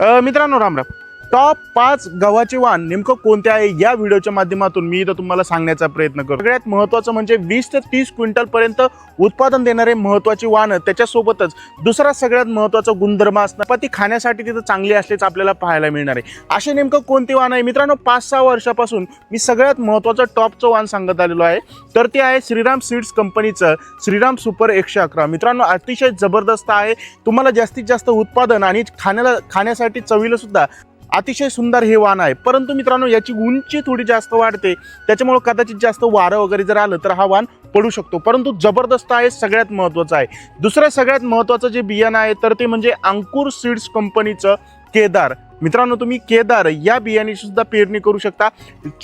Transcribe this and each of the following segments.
अ, मित्रांनो रामराम टॉप पाच गव्हाचे वाण नेमकं कोणते आहे या व्हिडिओच्या माध्यमातून मी इथं तुम्हाला सांगण्याचा प्रयत्न करतो. सगळ्यात महत्त्वाचं म्हणजे वीस ते तीस क्विंटल पर्यंत उत्पादन देणारे महत्त्वाची वाण त्याच्यासोबतच दुसरा सगळ्यात महत्त्वाचा गुणधर्म असणार. पण ती खाण्यासाठी तिथं चांगली असल्याचं आपल्याला पाहायला मिळणार आहे. असे नेमकं कोणते वाण आहे? मित्रांनो पाच सहा वर्षापासून मी सगळ्यात महत्त्वाचं टॉपचं वाण सांगत आलेलो आहे. तर ते आहे श्रीराम सीड्स कंपनीचं श्रीराम सुपर एकशे अकरा. मित्रांनो अतिशय जबरदस्त आहे. तुम्हाला जास्तीत जास्त उत्पादन आणि खाण्याला खाण्यासाठी चवीला सुद्धा अतिशय सुंदर हे वाण आहे. परंतु मित्रांनो याची उंची थोडी जास्त वाढते. त्याच्यामुळे कदाचित जास्त वारं वगैरे जर आलं तर हा वाण पडू शकतो. परंतु जबरदस्त आहे सगळ्यात महत्त्वाचं आहे. दुसरं सगळ्यात महत्त्वाचं जे बियाणं आहे तर ते म्हणजे अंकुर सीड्स कंपनीचं केदार. मित्रांनो तुम्ही केदार या बियाण्याची सुद्धा पेरणी करू शकता.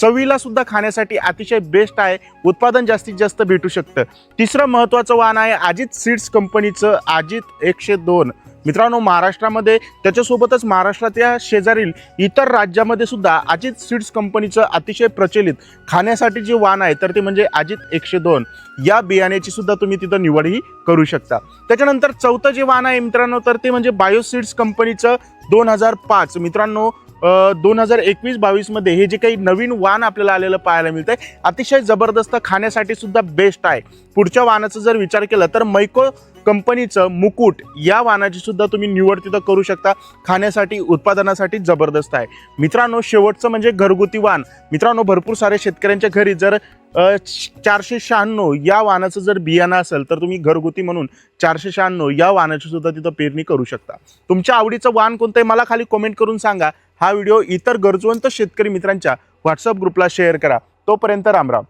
चवीला सुद्धा खाण्यासाठी अतिशय बेस्ट आहे. उत्पादन जास्तीत जास्त भेटू शकतं. तिसरं महत्त्वाचं वाण आहे अजित सीड्स कंपनीचं अजित एकशे दोन. मित्रांनो महाराष्ट्रामध्ये त्याच्यासोबतच महाराष्ट्राच्या शेजारील इतर राज्यामध्ये सुद्धा अजित सीड्स कंपनीचं अतिशय प्रचलित खाण्यासाठी जे वाण आहे तर ते म्हणजे अजित एकशे दोन. या बियाण्याची सुद्धा तुम्ही तिथं निवडही करू शकता. त्याच्यानंतर चौथं जे वाण आहे मित्रांनो तर ते म्हणजे बायोसीड्स कंपनीचं दोन हजार पाच. मित्रांनो दोन हजार एकवीस बावीसमध्ये हे जे काही नवीन वाण आपल्याला आलेलं पाहायला मिळतं आहे अतिशय जबरदस्त खाण्यासाठी सुद्धा बेस्ट आहे. पुढच्या वाणाचा जर विचार केला तर मैको कंपनीचं मुकुट या वाहनाची सुद्धा तुम्ही निवड तिथं करू शकता. खाण्यासाठी उत्पादनासाठी जबरदस्त आहे. मित्रांनो शेवटचं म्हणजे घरगुती वाण मित्रांनो भरपूर सारे शेतकऱ्यांच्या घरी जर चारशे शहाण्णव या वाणाचं जर बियाणं असेल तर तुम्ही घरगुती म्हणून चारशे शहाण्णव या वाहनाची सुद्धा तिथं पेरणी करू शकता. तुमच्या आवडीचं वाण कोणतं आहे मला खाली कमेंट करून सांगा. हा व्हिडिओ इतर गरजवंत शेतकरी मित्रांच्या व्हॉट्सअप ग्रुपला शेअर करा. तोपर्यंत रामराम